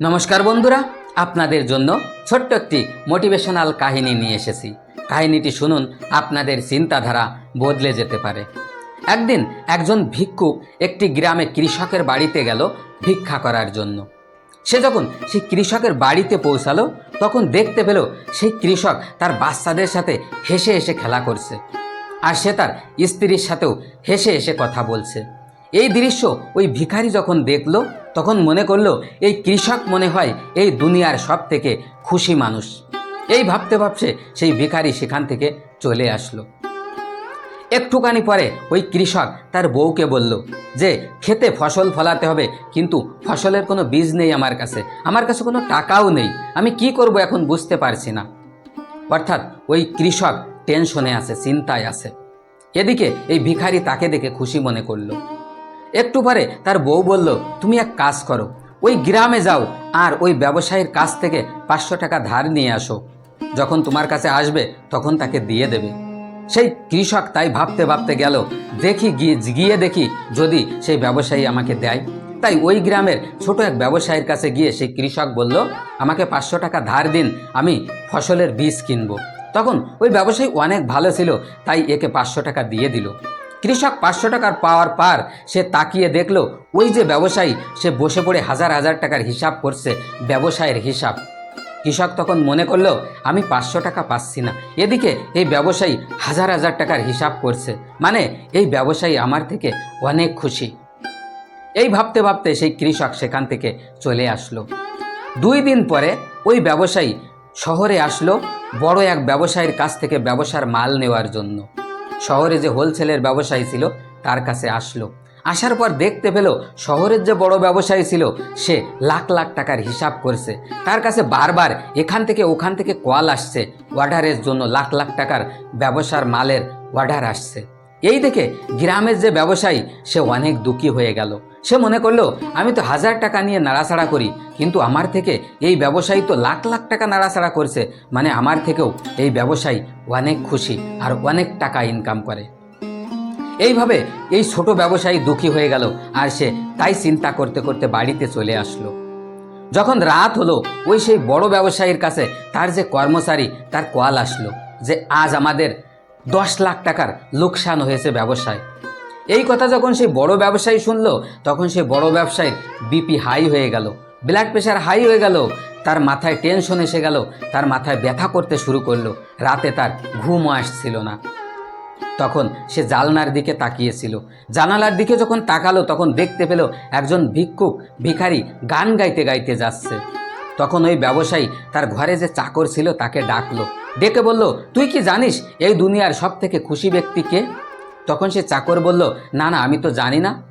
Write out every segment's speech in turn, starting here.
নমস্কার বন্ধুরা, আপনাদের জন্য ছোট্ট একটি মোটিভেশনাল কাহিনী নিয়ে এসেছি। কাহিনীটি শুনুন, আপনাদের চিন্তাধারা বদলে যেতে পারে। একদিন একজন ভিক্ষুক একটি গ্রামে কৃষকের বাড়িতে গেল ভিক্ষা করার জন্য। সে যখন সেই কৃষকের বাড়িতে পৌঁছালো, তখন দেখতে পেল সেই কৃষক তার বাচ্চাদের সাথে হেসে হেসে খেলা করছে আর সে তার স্ত্রীর সাথেও হেসে হেসে কথা বলছে। এই দৃশ্য ওই ভিখারি যখন দেখল তখন মনে করল, এই কৃষক মনে হয় এই দুনিয়ার সব থেকে খুশি মানুষ। এই ভাবতে ভাবছে সেই ভিখারি সেখান থেকে চলে আসলো। একটুখানি পরে ওই কৃষক তার বউকে বলল, যে, খেতে ফসল ফলাতে হবে, কিন্তু ফসলের কোনো বীজ নেই আমার কাছে। আমার কাছে কোনো টাকাও নেই। আমি কি করব এখন বুঝতে পারছি না। অর্থাৎ ওই কৃষক টেনশনে আছে, চিন্তায় আছে। এদিকে এই ভিখারি তাকে দেখে খুশি মনে করল। একটু পরে তার বউ বলল, তুমি এক কাজ করো, ওই গ্রামে যাও আর ওই ব্যবসায়ীর কাছ থেকে পাঁচশো টাকা ধার নিয়ে আসো। যখন তোমার কাছে আসবে, তখন তাকে দিয়ে দেবে। সেই কৃষক তাই ভাবতে ভাবতে গেল, দেখি গিয়ে গিয়ে দেখি যদি সেই ব্যবসায়ী আমাকে দেয়। তাই ওই গ্রামের ছোট এক ব্যবসায়ীর কাছে গিয়ে সেই কৃষক বলল, আমাকে পাঁচশো টাকা ধার দিন, আমি ফসলের বীজ কিনবো। তখন ওই ব্যবসায়ী অনেক ভালো ছিল, তাই একে পাঁচশো টাকা দিয়ে দিল। কৃষক পাঁচশো টাকার পাওয়ার পার। সে তাকিয়ে দেখল, ওই যে ব্যবসায়ী, সে বসে পড়ে হাজার হাজার টাকার হিসাব করছে, ব্যবসায়ের হিসাব। কৃষক তখন মনে করল, আমি পাঁচশো টাকা পাচ্ছি না। এদিকে এই ব্যবসায়ী হাজার হাজার টাকার হিসাব করছে। মানে এই ব্যবসায়ী আমার থেকে অনেক খুশি। এই ভাবতে ভাবতে সেই কৃষক সেখান থেকে চলে আসলো। দুই দিন পরে ওই ব্যবসায়ী শহরে আসলো বড় এক ব্যবসায়ীর কাছ থেকে ব্যবসার মাল নেওয়ার জন্য। শহরে যে হোলসেলের ব্যবসায়ী ছিল, তার কাছে আসলো। আসার পর দেখতে পেল, শহরের যে বড় ব্যবসায়ী ছিল, সে লাখ লাখ টাকার হিসাব করছে। তার কাছে বারবার এখান থেকে ওখান থেকে কল আসছে অর্ডারের জন্য লাখ লাখ টাকার ব্যবসার মালের অর্ডার আসছে। এই দেখে গ্রামের যে ব্যবসায়ী, সে অনেক দুঃখী হয়ে গেল। সে মনে করল, আমি তো হাজার টাকা নিয়ে নাড়াচাড়া করি, কিন্তু আমার থেকে এই ব্যবসায়ী তো লাখ লাখ টাকা নাড়াচাড়া করছে। মানে আমার থেকেও এই ব্যবসায়ী অনেক খুশি আর অনেক টাকা ইনকাম করে। এইভাবে এই ছোট ব্যবসায়ী দুঃখী হয়ে গেল আর সে তাই চিন্তা করতে করতে বাড়িতে চলে আসলো। যখন রাত হলো, ওই সেই বড় ব্যবসায়ীর কাছে তার যে কর্মচারী, তার কল আসলো যে, আজ আমাদের দশ লাখ টাকার লোকসান হয়েছে ব্যবসায়। এই কথা যখন সেই বড় ব্যবসায়ী শুনলো, তখন সেই বড় ব্যবসায়ীর বিপি হাই হয়ে গেল। ব্লাড প্রেশার হাই হয়ে গেল। তার মাথায় টেনশন এসে গেল। তার মাথায় ব্যথা করতে শুরু করল। রাতে তার ঘুমও আসছিল না। তখন সে জানলার দিকে তাকিয়েছিল। জানালার দিকে যখন তাকালো, তখন দেখতে পেল একজন ভিক্ষুক ভিখারি গান গাইতে গাইতে যাচ্ছে। তখন ওই ব্যবসায়ী তার ঘরে যে চাকর ছিল তাকে ডাকলো। ডেকে বলল, তুই কি জানিস এই দুনিয়ার সব থেকে খুশি ব্যক্তি কে? তখন সে চাকর বলল, না না, আমি তো জানি না।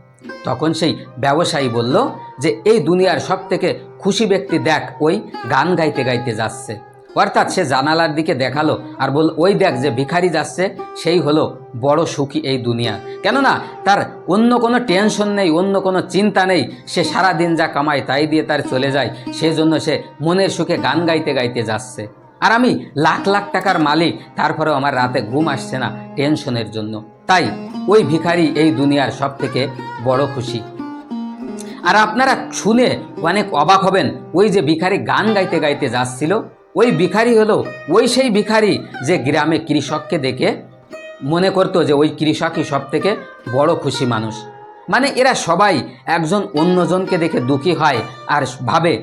তখন সেই ব্যবসায়ী বলল যে, এই দুনিয়ার সব থেকে খুশি ব্যক্তি দেখ, ওই গান গাইতে গাইতে যাচ্ছে। অর্থাৎ সে জানালার দিকে দেখাল আর বল ওই দেখ যে ভিখারি যাচ্ছে, সেই হলো বড় সুখী এই দুনিয়া। কেননা তার অন্য কোনো টেনশন নেই, অন্য কোনো চিন্তা নেই, সে সারা দিন যা কামায় তাই দিয়ে তার চলে যায় সেই জন্য সে মনের সুখে গান গাইতে গাইতে যাচ্ছে। আর আমি লাখ লাখ টাকার মালিক, তারপরেও আমার রাতে ঘুম আসছে না টেনশনের জন্য। তাই ওই ভিখারি এই দুনিয়ার সব থেকে বড় খুশি। আর আপনারা শুনে অনেক অবাক হবেন, ওই যে ভিখারি গান গাইতে গাইতে যাচ্ছিল ওই ভিখারি হলো, ওই সেই ভিখারি যে গ্রামে কৃষককে দেখে মনে করতো যে ওই কৃষকই সব থেকে বড় খুশি মানুষ। মানে এরা সবাই একজন অন্যজনকে দেখে দুঃখী হয় আর ভাবে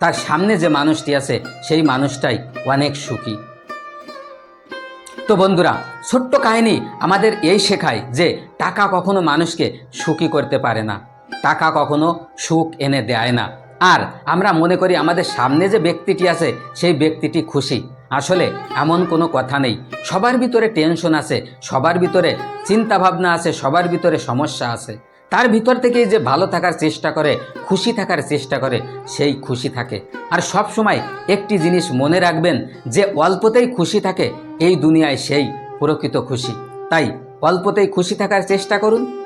তার সামনে যে মানুষটি আছে, সেই মানুষটাই অনেক সুখী। তো বন্ধুরা, ছোট্ট কাহিনী আমাদের এই শেখায় যে টাকা কখনো মানুষকে সুখী করতে পারে না। টাকা কখনো সুখ এনে দেয় না। আর আমরা মনে করি আমাদের সামনে যে ব্যক্তিটি আছে, সেই ব্যক্তিটি খুশি। আসলে এমন কোনো কথা নেই। সবার ভিতরে টেনশন আছে, সবার ভিতরে চিন্তা ভাবনা আছে, সবার ভিতরে সমস্যা আছে। তার ভিতর থেকেই যে ভালো থাকার চেষ্টা করে, খুশি থাকার চেষ্টা করে, সেই খুশি থাকে। আর সব সময় একটি জিনিস মনে রাখবেন, যে অল্পতেই খুশি থাকে, এই দুনিয়ায় সেই প্রকৃত খুশি। তাই অল্পতেই খুশি থাকার চেষ্টা করুন।